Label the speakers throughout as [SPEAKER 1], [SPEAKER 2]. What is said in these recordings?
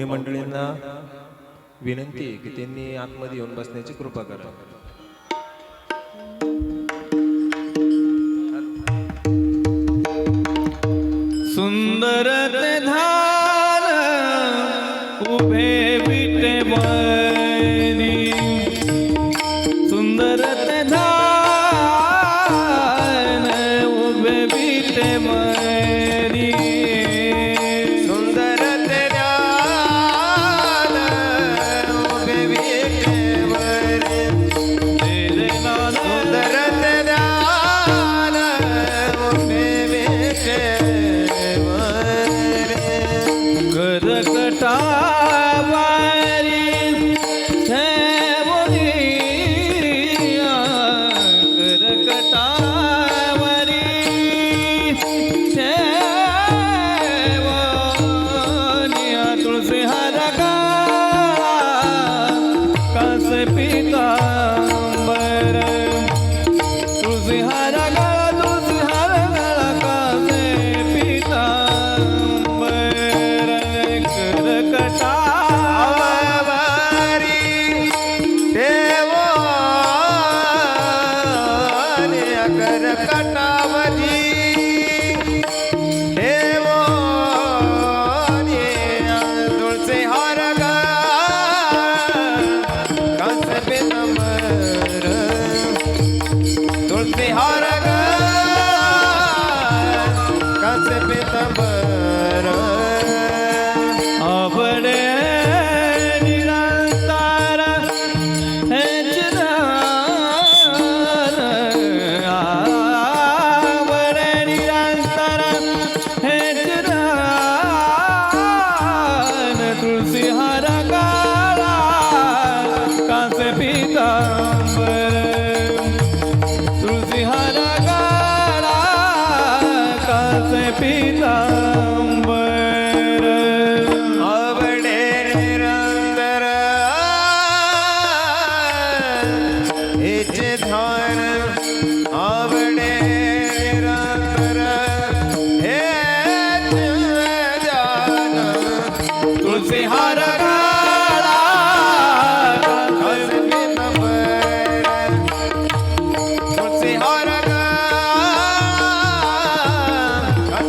[SPEAKER 1] पाहुणे मंडळींना विनंती आहे की त्यांनी आतमध्ये येऊन बसण्याची कृपा करा.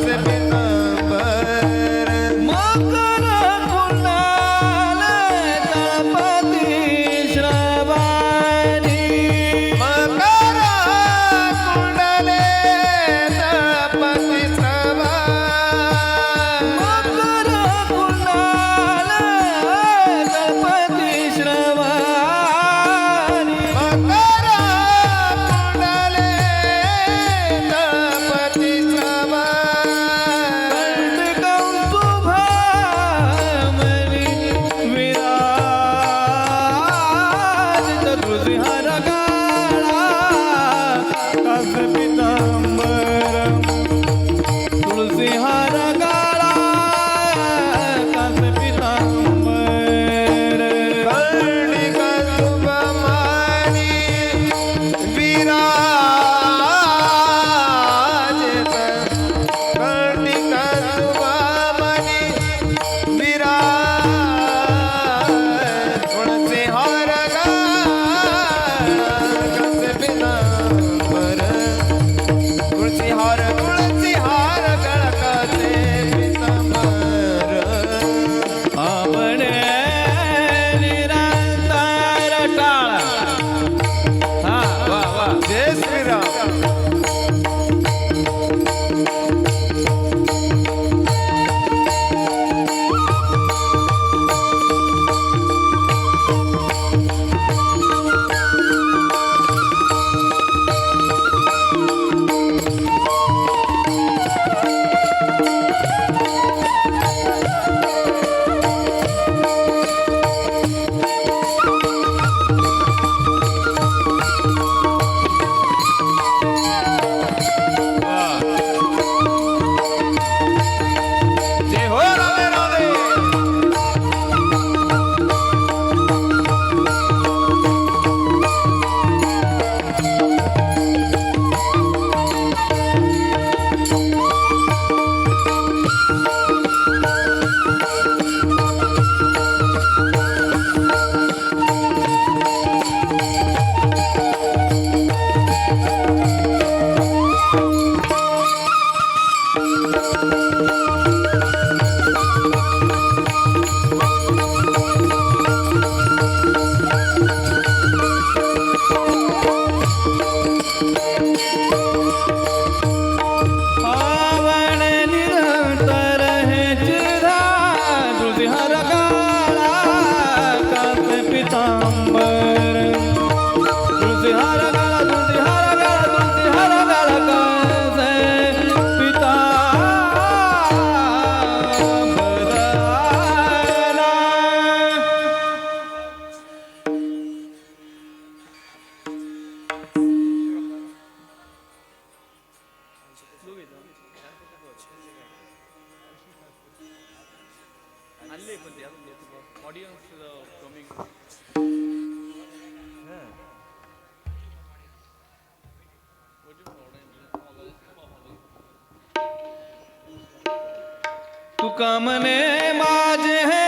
[SPEAKER 2] Pepe. জাগা
[SPEAKER 1] कमने
[SPEAKER 2] ने माज है।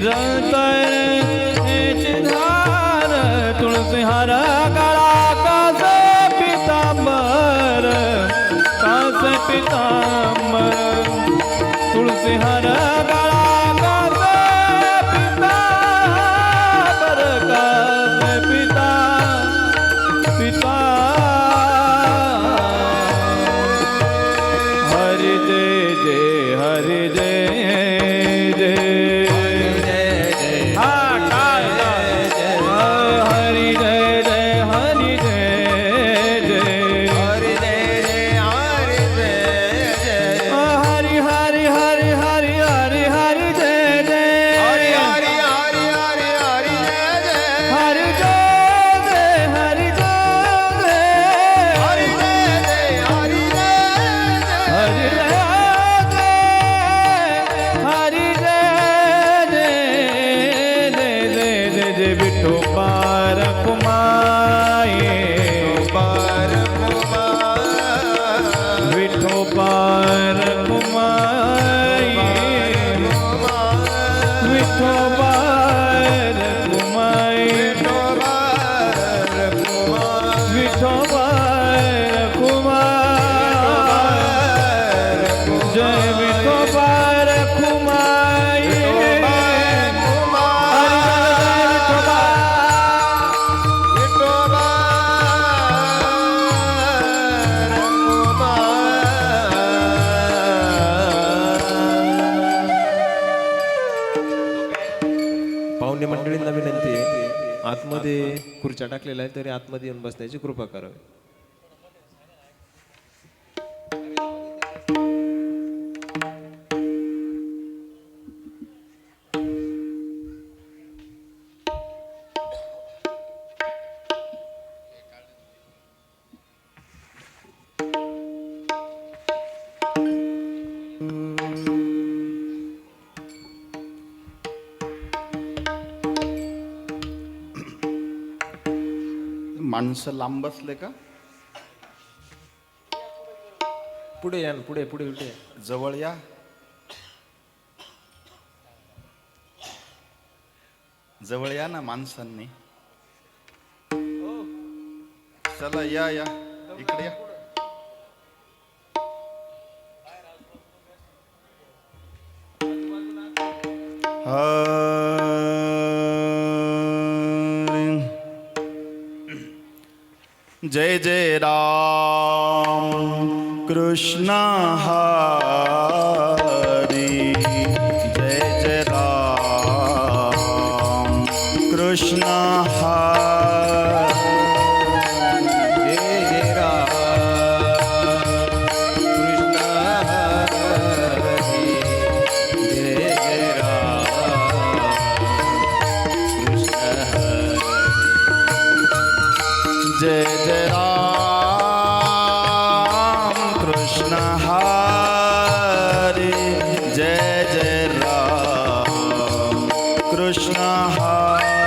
[SPEAKER 3] don't I तरी आतमध्ये येऊन बसण्याची कृपा करावी.
[SPEAKER 4] माणसं लांब बसले का?
[SPEAKER 3] पुढे या पुढे पुढे पुढे
[SPEAKER 4] जवळ या. जवळ या ना माणसांनी. चला या या. इकडे या. जय जय राम। कृष्ण हरा Maha.